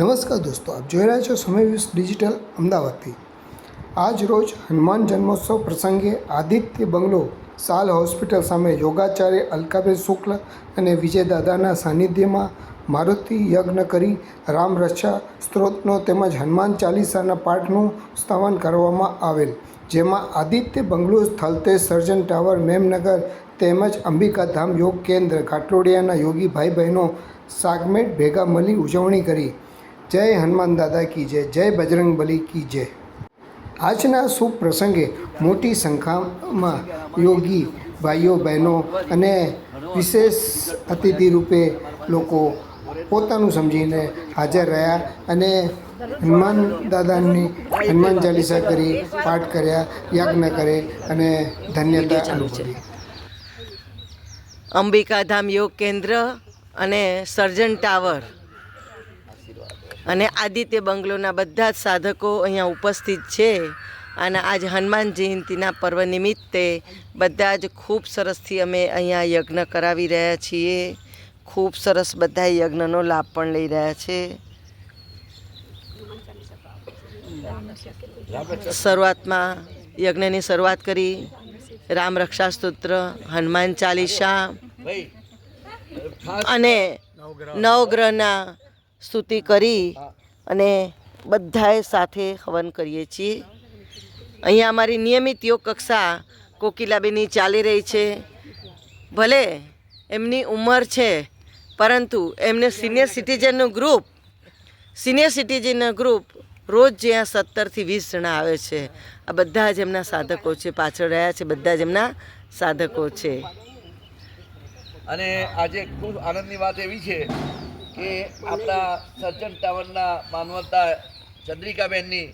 આપ જોઈ રહ્યા છો સમય વીસ ડિજિટલ અમદાવાદથી. આજ રોજ હનુમાન જન્મોત્સવ પ્રસંગે આદિત્ય બંગલો સાલ હોસ્પિટલ સામે યોગાચાર્ય અલકાબેન શુક્લ અને વિજયદાદાના સાનિધ્યમાં મારુતિ યજ્ઞ કરી રામ રક્ષા સ્ત્રોતનો તેમજ હનુમાન ચાલીસાના પાઠનું સ્થાપન કરવામાં આવેલ, જેમાં આદિત્ય બંગલો સ્થળતે સર્જન ટાવર, મેમનગર તેમજ અંબિકાધામ યોગ કેન્દ્ર, ઘાટલોડિયાના યોગી ભાઈ બહેનો સાગમેટ ભેગા મળી ઉજવણી કરી. જય હનુમાન દાદા કી જય જય બજરંગ બલી કી જય. આજના શુભ પ્રસંગે મોટી સંખ્યામાં યોગી ભાઈઓ, બહેનો અને વિશેષ અતિથિ રૂપે લોકો પોતાનું સમજીને હાજર રહ્યા અને હનુમાન દાદાની હનુમાન ચાલીસા કરી, પાઠ કર્યા, યજ્ઞ કરે અને ધન્યતા અનુભવી. અંબિકાધામ યોગ કેન્દ્ર અને સર્જન ટાવર. અને આદિત્ય બંગલોના બધા જ સાધકો અહીંયા ઉપસ્થિત છે અને આજ હનુમાન જયંતિના પર્વ નિમિત્તે બધા જ ખૂબ સરસથી અમે અહીંયા યજ્ઞ કરાવી રહ્યા છીએ. ખૂબ સરસ બધા યજ્ઞનો લાભ પણ લઈ રહ્યા છે. શરૂઆતમાં યજ્ઞની શરૂઆત કરી. રામ રક્ષા સ્તોત્ર હનુમાન ચાલીસા અને નવગ્રહના સ્તુતિ કરી અને બધાએ સાથે હવન કરીએ છીએ. અહીંયા અમારી નિયમિત યોગ કક્ષા કોકિલાબેની ચાલી રહી છે. ભલે એમની ઉંમર છે પરંતુ એમને સિનિયર સિટીઝનનું ગ્રુપ સિનિયર સિટીઝનનું ગ્રુપ રોજ જ્યાં સત્તરથી વીસ જણા આવે છે. આ બધા જ એમના સાધકો છે પાછળ રહ્યા છે બધા જ એમના સાધકો છે. અને આજે ખૂબ આનંદની વાત એવી છે કે આપણા સર્જન ટાવરના માનવતા ચંદ્રિકાબેનની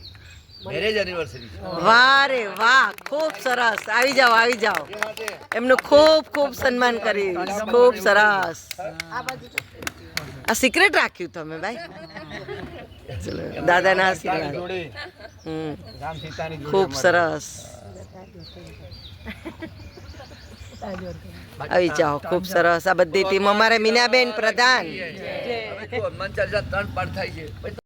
મેરેજ એનિવર્સરી વાહ રે વાહ ખૂબ સરસ. આવી જાઓ આવી જાઓ. એમનું ખૂબ ખૂબ સન્માન કરી. ખૂબ સરસ. આ સિક્રેટ રાખ્યું તમે ભાઈ. દાદાના આશીર્વાદ. હમ. ખૂબ સરસ. આવી જાઓ ખૂબ સરસ. આ બધી ટીમ અમારે મીનાબેન પ્રધાન. હવે ચર્ચા ત્રણ પાઠ થાય છે.